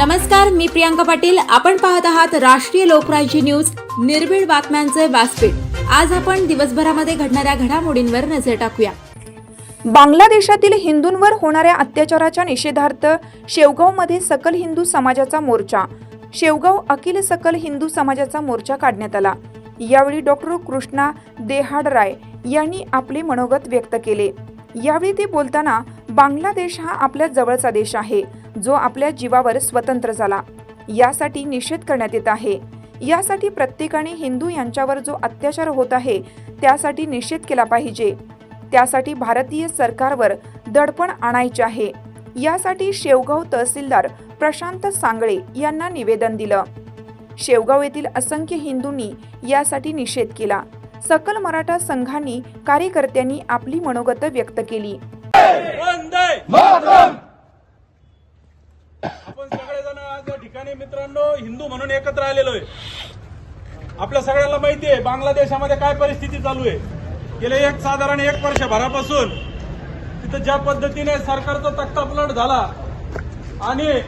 नमस्कार मी प्रियांका पाटील. आपण पाहत आहात राष्ट्रीय लोकराज्य न्यूज. निर्भीड बातम्यांचे व्यासपीठ. आज आपण दिवसभरामध्ये घडणाऱ्या घडामोडींवर नजर टाकूया. बांगलादेशातील हिंदूंवर होणाऱ्या अत्याचाराच्या निषेधार्थ शेवगावमध्ये सकल हिंदू समाजाचा मोर्चा. शेवगाव अखिल सकल हिंदू समाजाचा मोर्चा काढण्यात आला. यावेळी डॉक्टर कृष्णा देहाडराय यांनी आपले मनोगत व्यक्त केले. यावेळी ते बोलताना बांगलादेश हा आपल्या जवळचा देश आहे. जो आपल्या जीवावर स्वतंत्र झाला. यासाठी निषेध करण्यात येत आहे. यासाठी प्रत्येकाने हिंदू यांच्यावर जो अत्याचार होत आहे त्यासाठी निषेध केला पाहिजे. त्यासाठी भारतीय सरकारवर दडपण आणायचे आहे. यासाठी शेवगाव तहसीलदार प्रशांत सांगळे यांना निवेदन दिलं. शेवगाव येथील असंख्य हिंदूंनी यासाठी निषेध केला. सकल मराठा संघांनी कार्यकर्त्यांनी आपली मनोगत व्यक्त केली वंदे मातरम आपण सगळेजण आज मित्रांनो हिंदू म्हणून एकत्र आलेलो आहे. आपल्या सगळ्यांना माहिती आहे बांगलादेशामध्ये काय परिस्थिती चालू आहे? गेले एक साधारण एक वर्षभरापासून तिथं ज्या पद्धतीने सरकारचा तख्ता पलट झाला आणि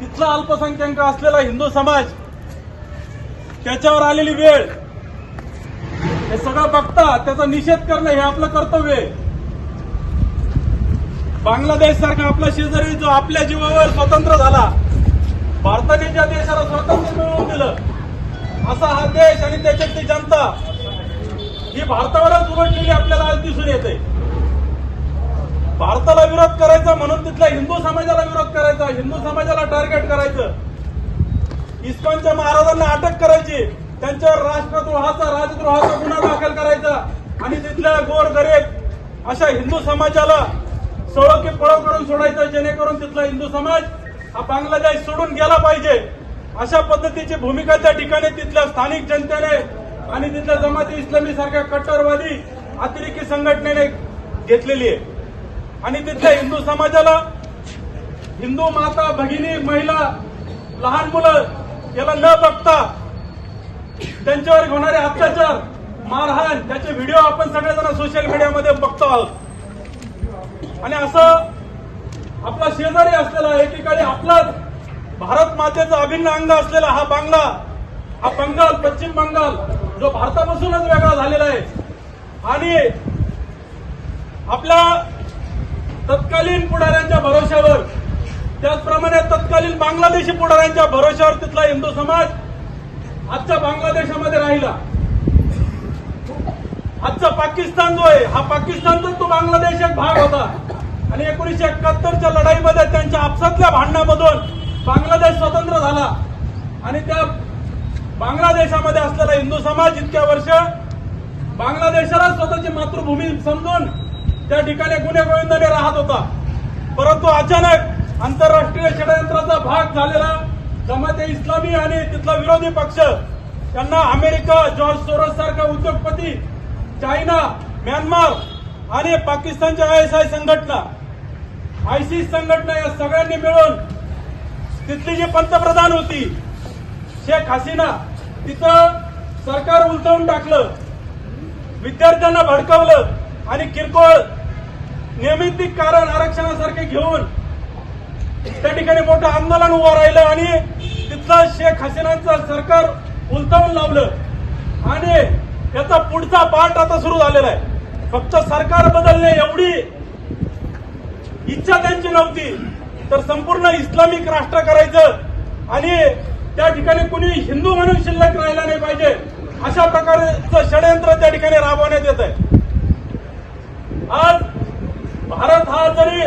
तिथला अल्पसंख्याक असलेला हिंदू समाज त्याच्यावर आलेली वेळ हे सगळं बघता त्याचा निषेध करणं हे आपलं कर्तव्य आहे. बांगलादेश सारखा आपला शेजारी जो आपल्या जीवावर स्वतंत्र झाला भारताने ज्या देशाला स्वातंत्र्य मिळवून दिलं असा हा देश आणि त्याच्यातली जनता ही भारतावरच उघडलेली आपल्याला आज दिसून येते. भारताला विरोध करायचा म्हणून तिथल्या हिंदू समाजाला विरोध करायचा हिंदू समाजाला टार्गेट करायचं. इस्कॉनच्या महाराजांना अटक करायची त्यांच्यावर राष्ट्रद्रोहाचा राजद्रोहाचा गुन्हा दाखल करायचा आणि तिथल्या गोर गरीब अशा हिंदू समाजाला सळो की पळो करून सोडायचं जेणेकरून तिथला हिंदू समाज हा बांगलादेश सोडून गेला पाहिजे. अशा पद्धतीची भूमिका त्या ठिकाणी तिथल्या स्थानिक जनतेने आणि तिथल्या जमाती इस्लामी सारख्या कट्टरवादी अतिरेकी संघटनेने घेतलेली आहे. आणि तिथल्या हिंदू समाजाला हिंदू माता भगिनी महिला लहान मुलं याला न बघता त्यांच्यावर होणारे अत्याचार मारहाण त्याचे व्हिडिओ आपण सगळेजण सोशल मीडियामध्ये बघतो आहोत. आणि असं शेजारी असलेला एकीकडे आपलाच भारत मातेचा अभिन्न अंग असलेला हा बांगला हा बंगाल पश्चिम बंगाल जो भारतापासूनच वेगळा झालेला आहे. आणि आपल्या तत्कालीन पुढाऱ्यांच्या भरोश्यावर त्याचप्रमाणे तत्कालीन बांगलादेशी पुढाऱ्यांच्या भरोश्यावर तिथला हिंदू समाज आजच्या बांगलादेशामध्ये राहिला. आजचा पाकिस्तान जो आहे हा पाकिस्तानचा तो बांगलादेश एक भाग होता. आणि एकोणीसशे एकाहत्तरच्या लढाईमध्ये त्यांच्या आपसातल्या भांडणामधून बांगलादेश स्वतंत्र झाला. आणि त्या बांगलादेशामध्ये असलेला हिंदू समाज इतक्या वर्ष बांगलादेशाला स्वतःची मातृभूमी समजून त्या ठिकाणी गुन्हेगोविंदाने राहत होता. परंतु अचानक आंतरराष्ट्रीय षडयंत्राचा भाग झालेला जमाते इस्लामी आणि तिथला विरोधी पक्ष त्यांना अमेरिका जॉर्ज सोरस सारखा उद्योगपती चायना म्यानमार आणि पाकिस्तानच्या आय एस आय संघटना आयसीस संघटना या सगळ्यांनी मिळून तिथली जी पंतप्रधान होती शेख हसीना तिथं सरकार उलटवून टाकलं विद्यार्थ्यांना भडकवलं आणि किरकोळ नियमित कारण आरक्षणासारखे घेऊन त्या ठिकाणी मोठं आंदोलन उभं राहिलं आणि तिथलं शेख हसीनाचं सरकार उलटवून लावलं. आणि याचा पुढचा पाठ आता सुरू झालेला आहे. फक्त सरकार बदलणे एवढी इच्छा त्यांची नव्हती. तर संपूर्ण इस्लामिक राष्ट्र करायचं आणि त्या ठिकाणी कुणी हिंदू म्हणून शिल्लक राहिला नाही पाहिजे. अशा प्रकारचं षडयंत्र त्या ठिकाणी राबवण्यात येत आहे. आज भारत हा जरी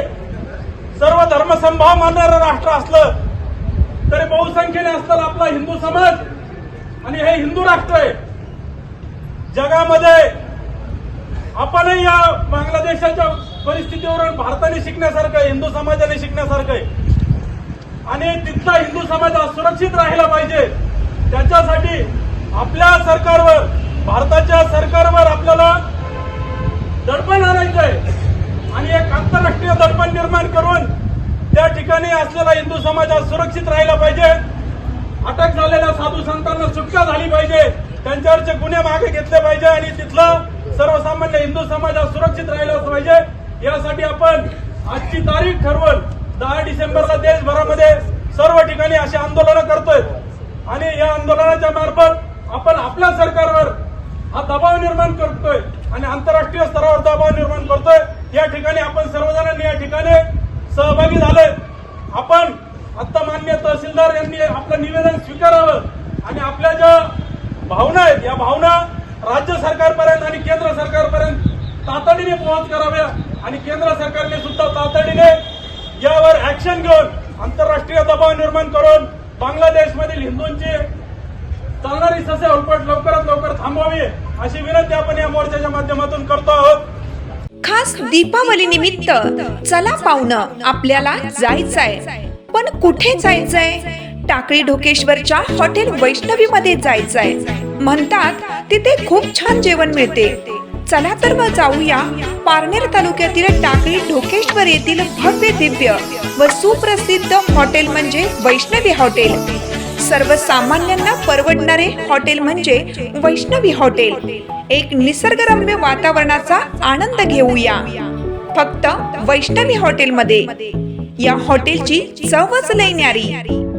सर्व धर्मसंभाव मानणारं राष्ट्र असलं तरी बहुसंख्येने असलेला आपला हिंदू समाज. आणि हे हिंदू राष्ट्र आहे. जगामध्ये आपणही या बांगलादेशाच्या परिस्थितीवरून भारताने शिकण्यासारखं आहे हिंदू समाजाने शिकण्यासारखं आहे. आणि तिथला हिंदू समाज सुरक्षित राहिला पाहिजे. त्याच्यासाठी आपल्या सरकारवर भारताच्या सरकारवर आपल्याला दडपण आणायचं आहे. आणि एक आंतरराष्ट्रीय दडपण निर्माण करून त्या ठिकाणी असलेला हिंदू समाज सुरक्षित राहिला पाहिजे. अटक झालेल्या साधू संतांना सुटका झाली पाहिजे. त्यांच्यावरचे गुन्हे मागे घेतले पाहिजे आणि तिथला सर्वसामान्य हिंदू समाज सुरक्षित राहिला पाहिजे. आजची तारीख ठरवून दहा डिसेंबरला देशभरामध्ये सर्व ठिकाणी अशी आंदोलनं करतोय. आणि या आंदोलनाच्या मार्फत आपण आपल्या सरकारवर हा दबाव निर्माण करतोय आणि आंतरराष्ट्रीय स्तरावर दबाव निर्माण करतोय. या ठिकाणी आपण सर्वजणांनी या ठिकाणी सहभागी झालोय आपण आता मान्य तहसीलदार यांनी आपलं निवेदन स्वीकारावं. आणि आपल्या ज्या भावना आहेत या भावना राज्य सरकारपर्यंत आणि केंद्र सरकारपर्यंत तातडीने पोहोच कराव्या आणि केंद्र सरकारने सुद्धा तातडीने यावर ऍक्शन घेऊन आंतरराष्ट्रीय दबाव निर्माण करून बांगलादेशमधील हिंदूंची चालणारी ससे उलपट लवकरात लवकर थांबवावी अशी विनंती आपण या मोर्चाच्या माध्यमातून करतो आहोत. खास दीपावली निमित्त चला पाहुणं आपल्याला जायचंय. पण कुठे जायचंय? टाकळी ढोकेश्वरच्या हॉटेल वैष्णवी मध्ये जायचंय. म्हणतात तिथे खूप छान जेवण मिळते. चला तर मग जाऊया पारनेर तालुक्यातील टाकळी ढोकेश्वर येथील भव्य दिव्य व सुप्रसिद्ध हॉटेल म्हणजे वैष्णवी हॉटेल. सर्वसामान्यांना परवडणारे हॉटेल म्हणजे वैष्णवी हॉटेल. एक निसर्गरम्य वातावरणाचा आनंद घेऊया. फक्त वैष्णवी हॉटेलमध्ये. या हॉटेलची चवच लय न्यारी.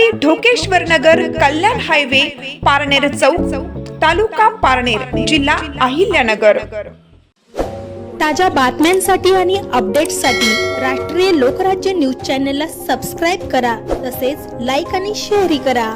टाकळी ढोकेश्वर नगर कल्याण हायवे पारनेर चौक तालुका पारनेर जिल्हा अहिल्यानगर. ताज्या बातम्यांसाठी आणि अपडेट्ससाठी राष्ट्रीय लोकराज्य न्यूज चॅनलला सबस्क्राईब करा तसेच लाईक आणि शेअरही करा.